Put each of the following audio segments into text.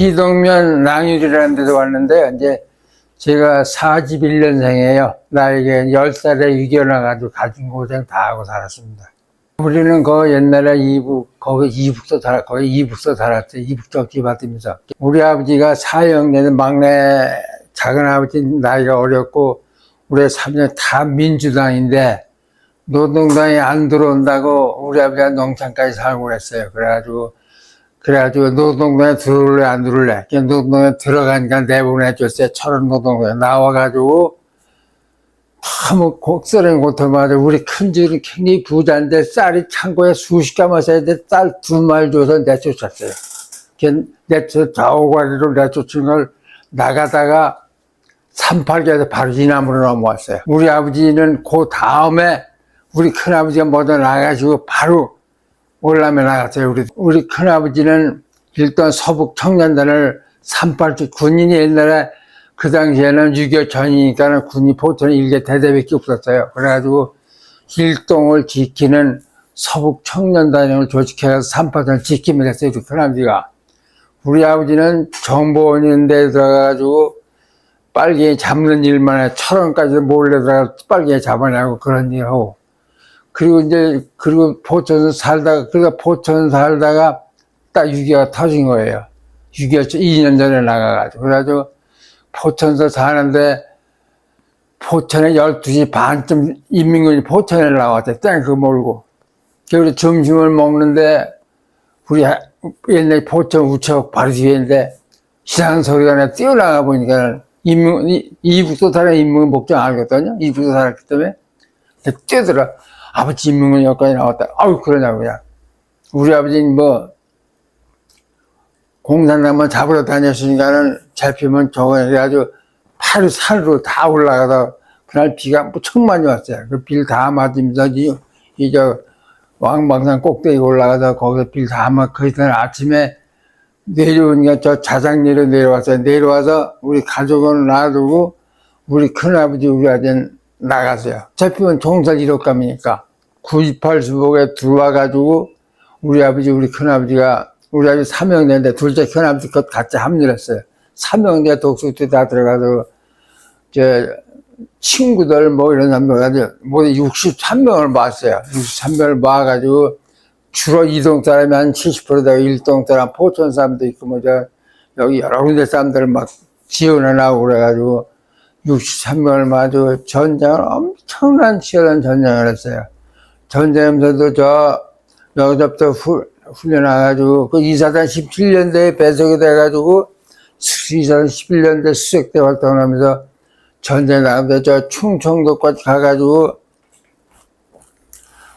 이동면 랑유리라는 데서 왔는데, 이제 제가 41년생이에요. 나에게 10살에 유견나가지고 가진 고생 다 하고 살았습니다. 우리는 그 옛날에 이북, 거기 이북서 살, 거기 이북서 살았어요. 이북적지 받으면서. 우리 아버지가 사형내는 막내 작은 아버지 나이가 어렸고, 우리 3년 다 민주당인데, 노동당이 안 들어온다고 우리 아버지가 농촌까지 살고 그랬어요. 그래가지고, 그래가지고 노동당에 들어올래 안 들어올래. 그냥 노동당에 들어가니까 내보내줬어요. 철원 노동당에 나와가지고, 너무 곡설은 고통받아 우리 큰 집은 굉장히 부자인데 쌀이 창고에 수십 써야 돼. 쌀두 마리 줘서 내쫓았어요. 걔 내쫓, 좌우가리로 내쫓은 걸 나가다가 38개에서 바로 이남으로 넘어왔어요. 우리 아버지는 그 다음에 우리 큰아버지가 먼저 나가가지고 바로 올라면 나갔어요. 우리, 우리 큰아버지는 일단 서북 청년단을 38주 군인이 옛날에 그 당시에는 6.25 전이니까는 군이 보통 일개 대대밖에 없었어요. 그래가지고 일동을 지키는 서북 청년단을 조직해서 38을 지키면 됐어요. 우리 큰아버지가. 우리 아버지는 정보원인데 들어가가지고 빨갱이 잡는 일만 해. 철원까지 몰래 들어가 빨갱이 잡아내고 그런 일 하고. 그리고 이제, 그리고 포천에서 살다가, 그러니까 포천 살다가 딱 6.25가 터진 거예요. 6.25 2년 전에 나가가지고. 그래가지고 포천에서 사는데 포천에 12시 반쯤 인민군이 포천에 나왔대. 땡그 몰고. 그리고 점심을 먹는데 우리 하- 옛날 포천 우체국 바로 뒤에인데 이상한 소리가 나 뛰어나가 보니까 이- 이북도 사람 인문 복장 알거든요. 이북도 살았기 때문에. 뛰어들어. 아버지 인문군 여기까지 나왔다. 아우, 그러냐고, 그냥. 우리 아버지는 뭐, 공산당만 잡으러 다녔으니까는 잡히면 저거 해가지고 팔 산으로 다 올라가다 그날 비가 무척 많이 왔어요. 그 빌 다 맞으면서 이, 이저 왕방산 꼭대기 올라가서 거기서 빌 다 맞고 거기서 아침에 내려오니까 저 자장리로 내려왔어요. 내려와서 우리 가족은 놔두고 우리 큰아버지 우리 아저는 나갔어요. 잡히면 종살 1호감이니까 98수복에 들어와가지고 우리 아버지 우리 큰아버지가 우리 아버지 삼형제인데 둘째 큰아버지 것 같이 합류했어요. 삼형제 독수때 다 들어가서 저 친구들 뭐 이런 사람들 모두 63명을 모았어요. 63명을 모아가지고 주로 이동 사람이 한 70% 되고 일동 사람, 포천 사람도 있고 뭐저 여기 여러 군데 사람들 막 지원을 하고 그래가지고 63명을 모아가지고 전쟁을 엄청난 치열한 전쟁을 했어요. 전쟁하면서도 저 여기서부터 후, 훈련해가지고 그 이사단 17년대에 배속이 돼가지고 이사단 11년대 수색대 활동을 하면서 전쟁 나가는데 저 충청도까지 가가지고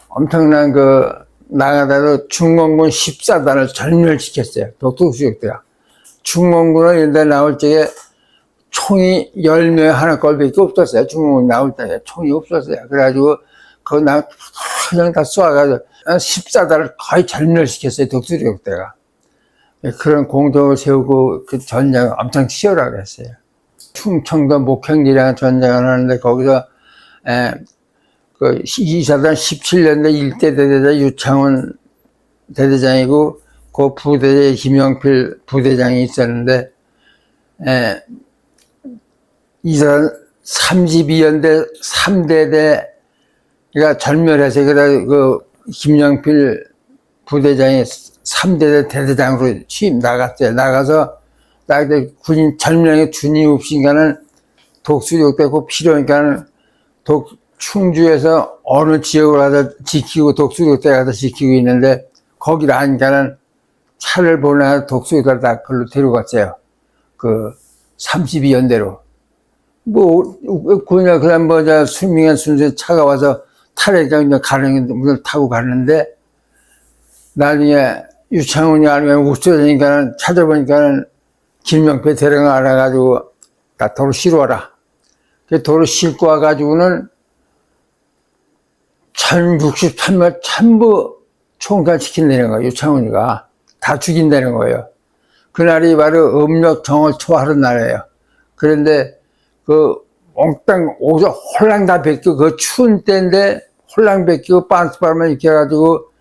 엄청난 그 나가다도 중공군 14단을 전멸시켰어요. 독도수색대가. 중공군은 옛날에 나올 적에 총이 10명 하나 걸밖에 없었어요. 중공군 나올 때 총이 없었어요. 그래가지고 그거 나 그냥 다 쏘아가지고 14단을 거의 전멸시켰어요. 독수리역 대가. 그런 공덕을 세우고 그 전쟁을 엄청 치열하게 했어요. 충청도 목행리라는 전쟁을 하는데 거기서 에, 그 이사단 17년대 일대 대대장 유창훈 대대장이고 그 부대에 김영필 부대장이 있었는데 에, 이사단 32연대 3대대가 전멸해서 그래 그 김영필 부대장이 3대대 대대장으로 취임 나갔어요. 나가서 나한테 군인 전명에 준이 없으니까는 독수리역대고 필요하니까는 독 충주에서 어느 지역을 가서 지키고 독수리역대 가서 지키고 있는데 거기를 하니까는 차를 보내 독수리역대 다 그걸로 데려갔어요. 그 32연대로. 뭐, 그냥, 그냥 뭐, 저, 수명한 순서에 차가 와서 타래가 그냥 가는, 문을 타고 가는데, 나중에 유창훈이 아니면 없어지니까는 찾아보니까는 김명패 대령을 알아가지고 나 도로 실어 와라. 그 도로 싣고 와가지고는 1063명 전부 총살시킨다는 거예요. 유창훈이가. 다 죽인다는 거예요. 그날이 바로 음력 정월 초하는 날이에요. 그런데 그 몽땅 오저 홀랑 다 벗기고 그 추운 때인데 홀랑 벗기고 빤스바람을 이렇게 해가지고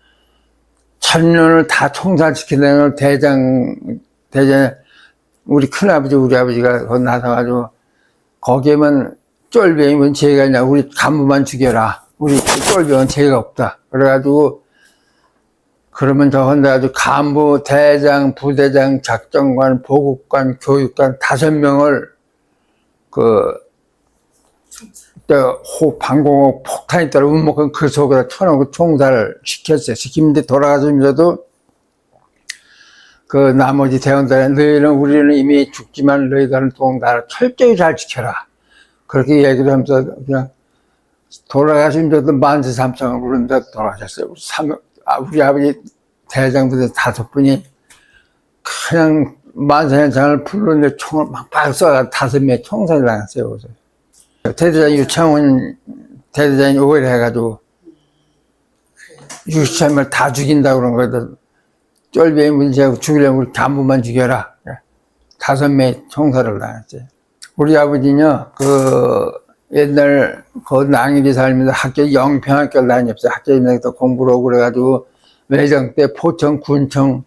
천년을 다걸 대장, 대장, 우리 큰아버지, 우리 아버지가 거기 나서가지고, 거기에만 쫄병이면 죄가 있냐, 우리 간부만 죽여라. 우리 쫄병은 죄가 없다. 그래가지고, 그러면 저 혼자 아주 간부, 대장, 부대장, 작전관, 보국관, 교육관 다섯 명을 그, 저, 호, 방공호 폭탄이 따라 운목은 그 속에다 쳐놓고 총살을 시켰어요. 시키는데 돌아가서면서도 그 나머지 대원들은 너희는 우리는 이미 죽지만 너희들은 또 나를 철저히 잘 지켜라. 그렇게 얘기를 하면서 그냥 돌아가시면서도 만세 삼성을 부르면서 돌아가셨어요. 아, 우리 아버지 대장부대 다섯 분이 그냥 만세 현상을 부르는데 총을 막막 쏴가 다섯 명 총살을 당했어요. 그래서. 대대장 유창훈 대대장이 오해를 해가지고 유창을 다 죽인다 그런 거거든. 쫄병이 문제하고 죽이려면 우리 간부만 죽여라. 다섯 명의 총살을 당했어요. 우리 아버지는요, 그, 옛날, 그 낭일이 살면서 학교 영평학교를 다녔어요. 학교에서 공부를 하고 그래가지고, 외정 때 포청, 군청,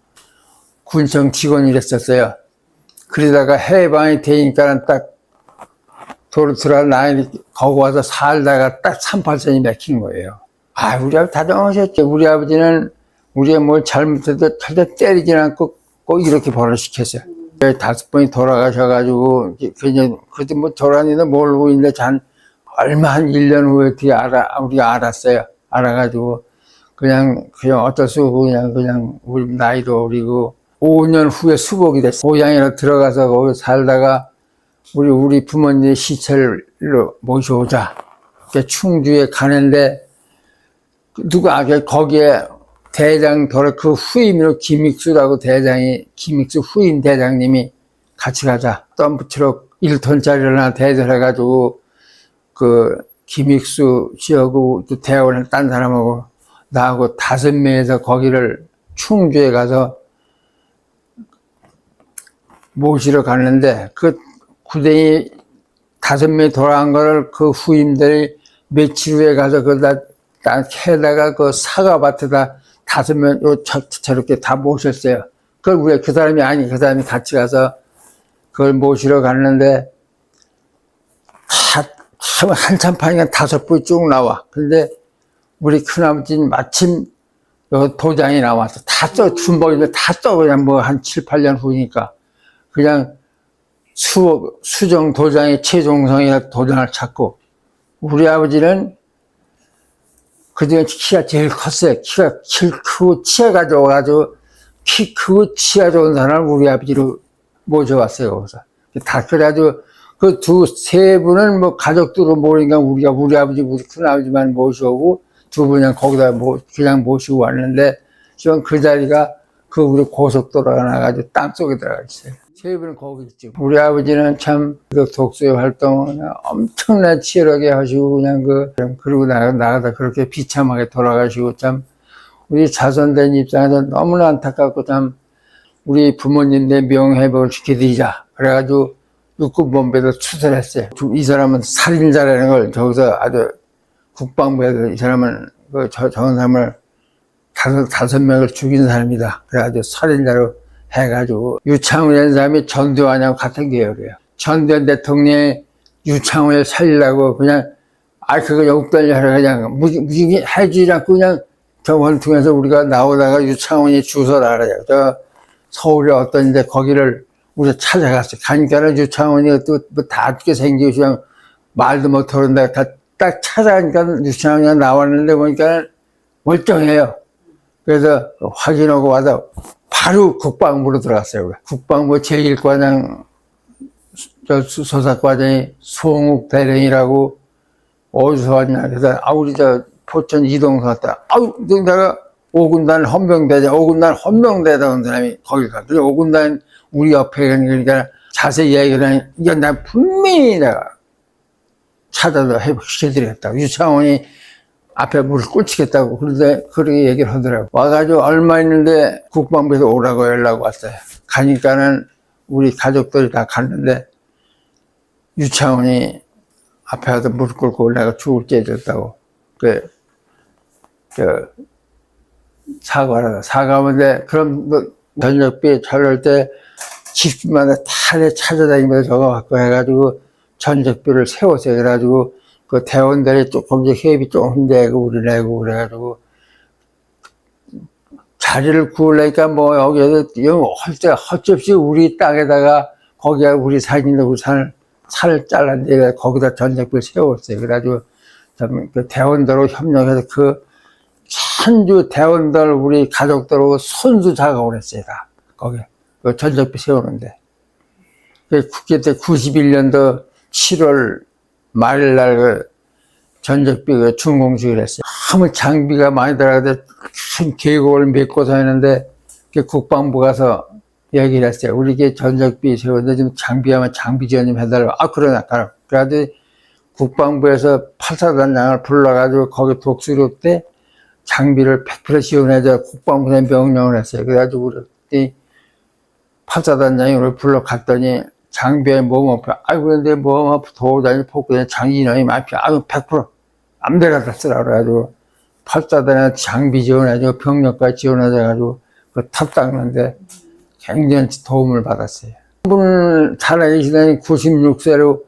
군청 직원이 됐었어요. 그러다가 해방이 되니까는 딱, 들어가 낭일이 거기 와서 살다가 딱 38선이 맥힌 거예요. 아, 우리 아버지 다정하셨죠. 우리 아버지는 우리가 뭘 잘못해도 절대 때리진 않고 꼭 이렇게 벌을 시켰어요. 다섯 번이 돌아가셔가지고, 그냥, 그때 뭐 돌아다니다 모르고 있는데, 잔, 얼마 한 1년 후에 뒤에 알아, 우리가 알았어요. 알아가지고, 그냥, 그냥 어쩔 수 없고, 그냥, 그냥, 우리 나이도 어리고, 5년 후에 수복이 됐어요. 고향에 들어가서 거기 살다가, 우리, 우리 부모님 시체로 모셔오자. 충주에 가는데, 누가, 거기에 대장 돌아 그 후임으로 김익수라고 대장이 김익수 후임 대장님이 같이 가자 덤프트럭 1톤짜리를 하나 대절해가지고 그 김익수 씨하고 또 대원을 딴 사람하고 나하고 다섯 명에서 거기를 충주에 가서 모시러 갔는데 그 구댕이 다섯 명이 돌아간 거를 그 후임들이 며칠 후에 가서 그다 캐다가 그 사과밭에다 다섯 명, 저렇게 다 모셨어요. 그걸 우리 그 사람이 아니, 그 사람이 같이 가서 그걸 모시러 갔는데, 한참 파니까 다섯 분이 쭉 나와. 근데 우리 큰아버지는 마침 요 도장이 나와서 다 써, 준복인데 다 써, 그냥 뭐 한 7, 8년 후니까. 그냥 수, 수정 도장의 최종성이라 도장을 찾고, 우리 아버지는 그중에 키가 제일 컸어요. 키가 키 크고 치아가 좋아가지고 키 크고 치아 좋은 사람을 우리 아버지로 모셔왔어요. 거기서. 다 그래가지고 그 두 세 분은 뭐 가족들로 모이니까 우리가 우리 아버지, 우리 큰 아버지만 모셔오고 두 분은 거기다 모, 그냥 모시고 왔는데 지금 그 자리가 그 우리 고속도로가 나가지고 땅 속에 들어가 있어요. 세 분은 거기 있죠. 우리 아버지는 참 그 독서의 활동을 그냥 엄청나게 치열하게 하시고 그냥 그 그리고 나가 나가다 그렇게 비참하게 돌아가시고 참 우리 자손된 입장에서 너무나 안타깝고 참 우리 부모님의 명회복을 시켜드리자 그래가지고 육군본부에서 추설했어요. 이 사람은 살인자라는 걸 저기서 아주 국방부에서 이 사람은 그 저, 저 사람을 다섯, 다섯 명을 죽인 사람이다. 그래가지고 살인자로 해가지고 유창훈이라는 사람이 전두환하고 같은 계열이에요. 전두환 대통령이 유창훈을 살리려고 그냥 아 그거 영국단이라 그냥 무지 무지 해주지 않고 그냥 저 원통에서 우리가 나오다가 유창훈이 주소를 알아요. 저 서울에 어떤 데 거기를 우리가 찾아갔어요. 가니까는 유창훈이 또다 죽게 생기고 그냥 말도 못하는데 딱 찾아가니까 유창훈이 나왔는데 보니까 멀쩡해요. 그래서 확인하고 와서 바로 국방부로 들어갔어요. 국방부 제1과장 저 수사과장이 송욱 대령이라고 어디서 왔냐. 그래서 아 우리 저 포천 이동서 왔다. 아우 내가 5군단 헌병대장 5군단 헌병대장 사람이 거기 가. 그래 5군단 우리 옆에 그러니까 자세히 얘기를 하니 이건 나 분명히 내가 찾아서 회복시켜드리겠다. 유창원이 앞에 물을 꽂히겠다고 그런데 그렇게 얘기를 하더라고 와가지고 얼마 있는데 국방부에서 오라고 연락 왔어요 가니까는 우리 가족들이 다 갔는데 유창훈이 앞에 와서 무릎 꿇고 내가 죽을 째졌다고 그, 저, 사과를. 사과하는데 그럼 너 저녁비 차릴 때 집집마다 탈에 찾아다니면서 저거 갖고 해가지고 전적비를 세웠어요. 그래가지고 그 대원들이 조금 이제 회비 조금 내고 우리 내고 그래가지고 자리를 구하려니까 뭐 여기에서 헐때 헐없이 우리 땅에다가 거기가 우리 우리 산을 산을 잘랐는데 거기다 전적비를 세웠어요. 그래가지고 좀그 대원들하고 협력해서 그 천주 대원들 우리 가족들하고 손수 작업을 했어요. 다 거기 그 전적비 세우는데 그 국회 때 91년도 7월 말일날 그 전적비 그 준공식을 했어요. 아무 장비가 많이 들어가는데 큰 계곡을 했는데 그 국방부 가서 얘기를 했어요. 우리 게 전적비 세우는데 좀 장비하면 장비 지원 좀 해달라고. 아, 그러나. 그래가지고 국방부에서 팔사단장을 불러가지고 거기 독수리 때 장비를 100% 지원해줘 국방부에 명령을 했어요. 그래가지고 우리 팔사단장이 우리 불러 갔더니 장비에 몸 아파. 아이고, 그런데 몸 아파. 도다니 장인어이 많이 피 아유, 100% 암대가 쓰라 그래가지고 팔사단에 장비 지원해줘 병력까지 지원해줘가지고 그탑 닦는데 굉장히 도움을 받았어요. 한 분을 살아계시더니 96세로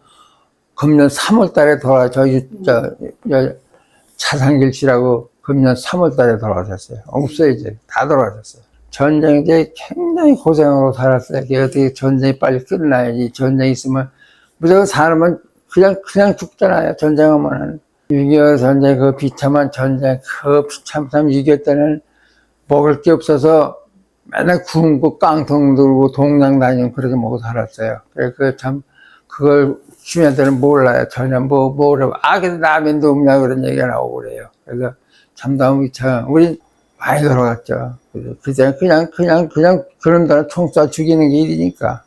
금년 3월 달에 돌아, 저기, 저, 저, 차상길 씨라고 금년 3월 달에 돌아가셨어요. 없어요, 이제. 다 돌아가셨어요. 전쟁 때 굉장히 고생으로 살았어요. 어떻게 전쟁이 빨리 끝나야지. 전쟁 있으면 무조건 사람은 그냥, 그냥 죽잖아요. 전쟁하면은. 6.25 전쟁, 그 비참한 전쟁, 그 비참참 6.25 때는 먹을 게 없어서 맨날 거 깡통 들고 동양 다니고 그렇게 먹고 살았어요. 그래서 그 참, 그걸 주민들은 몰라요. 전혀 뭐, 뭐라고. 아, 근데 라면도 없냐 그런 얘기가 나오고 그래요. 그래서 참 너무 참, 우리 많이 돌아갔죠. 그냥, 그냥, 그냥, 그냥 그런 데는 총쏴 죽이는 게 일이니까.